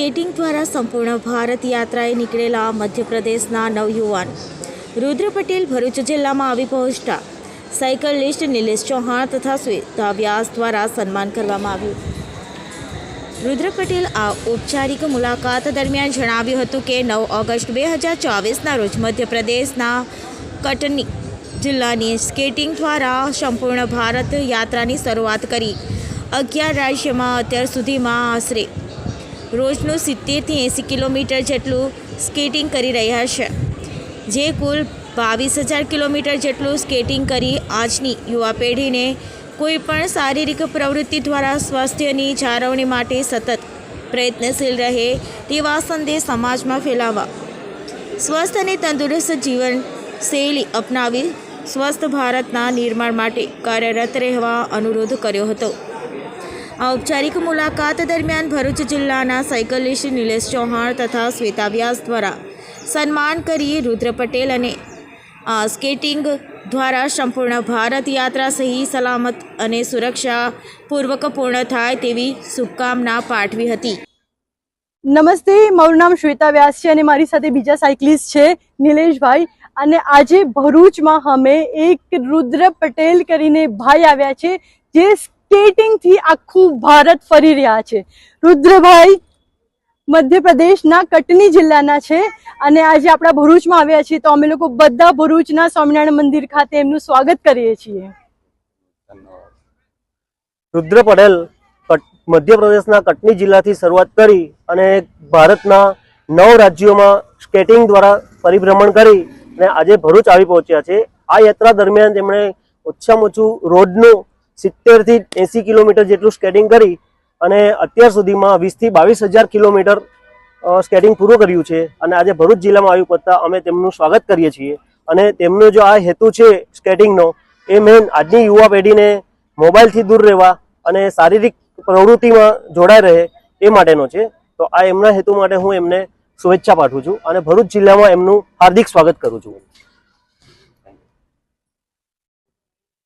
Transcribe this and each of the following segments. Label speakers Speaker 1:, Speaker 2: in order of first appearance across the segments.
Speaker 1: Skating દ્વારા સંપૂર્ણ ભારત યાત્રાએ નીકળેલા મધ્યપ્રદેશના નવયુવાન રુદ્ર પટેલ ભરૂચ જિલ્લામાં આવી પહોંચતા સાયકલિસ્ટ નિલેશ ચૌહાણ તથા શ્વેતા વ્યાસ દ્વારા સન્માન કરવામાં આવ્યું. રુદ્ર પટેલ આ ઔપચારિક મુલાકાત દરમિયાન જણાવ્યું હતું કે નવ ઓગસ્ટ બે હજાર ચોવીસના રોજ મધ્યપ્રદેશના કટની જિલ્લાની સ્કેટિંગ દ્વારા સંપૂર્ણ ભારત યાત્રાની શરૂઆત કરી. અગિયાર રાજ્યમાં અત્યાર સુધીમાં આશરે રોજનું સિત્તેરથી એંસી કિલોમીટર જેટલું સ્કેટિંગ કરી રહ્યા છે. જે કુલ બાવીસ હજાર કિલોમીટર જેટલું સ્કેટિંગ કરી આજની યુવા પેઢીને કોઈપણ શારીરિક પ્રવૃત્તિ દ્વારા સ્વાસ્થ્યની જાળવણી માટે સતત પ્રયત્નશીલ રહે તેવા સંદેશ સમાજમાં ફેલાવવા સ્વસ્થ અને તંદુરસ્ત જીવન શૈલી અપનાવી સ્વસ્થ ભારતના નિર્માણ માટે કાર્યરત રહેવા અનુરોધ કર્યો હતો. ઔપચારિક મુલાકાત દરમિયાન ભરૂચ જિલ્લાના સાયકલિસ્ટ નિલેશ ચૌહાણ તથા શ્વેતા વ્યાસ દ્વારા સન્માન કરી રુદ્ર પટેલ અને સ્કેટિંગ દ્વારા સંપૂર્ણ ભારત યાત્રા સહી, સલામત અને સુરક્ષાપૂર્વક પૂર્ણ થાય તેવી શુભકામના પાઠવી હતી.
Speaker 2: નમસ્તે, મારું નામ શ્વેતા વ્યાસ છે અને મારી સાથે બીજા સાયકલિસ્ટ છે નિલેશભાઈ. અને આજે ભરૂચમાં અમે એક રુદ્ર પટેલ કરીને ભાઈ આવ્યા છે, જે સ્કેટિંગથી આખું ભારત ફરી રહ્યા છે. રુદ્રભાઈ મધ્યપ્રદેશના કટની જિલ્લાના છે અને આજે આપણા ભરૂચમાં આવ્યા છીએ તો અમે લોકો બધા ભરૂચના સ્વામિનારાયણ મંદિર ખાતે એમનું સ્વાગત કરીએ છીએ.
Speaker 3: રુદ્ર પટેલ મધ્યપ્રદેશના કટની જિલ્લાથી શરૂઆત કરી અને ભારતના નવ રાજ્યોમાં સ્કેટિંગ દ્વારા પરિભ્રમણ કરી અને આજે ભરૂચ આવી પહોંચ્યા છે. આ યાત્રા દરમિયાન તેમણે ઓછામાં ઓછું રોજનું સિત્તેરથી એંસી કિલોમીટર જેટલું સ્કેટિંગ કરી અને અત્યાર સુધીમાં વીસથી બાવીસ હજાર કિલોમીટર સ્કેટિંગ પૂરું કર્યું છે. અને આજે ભરૂચ જિલ્લામાં આવી પડતા અમે તેમનું સ્વાગત કરીએ છીએ. અને તેમનો જો આ હેતુ છે સ્કેટિંગનો એ મેન આજની યુવા પેઢીને મોબાઈલથી દૂર રહેવા અને શારીરિક પ્રવૃત્તિમાં જોડાઈ રહે એ માટેનો છે. તો આ એમના હેતુ માટે હું એમને શુભેચ્છા પાઠવું છું અને ભરૂચ જિલ્લામાં એમનું હાર્દિક સ્વાગત કરું છું.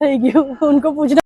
Speaker 2: થઈ ગયું.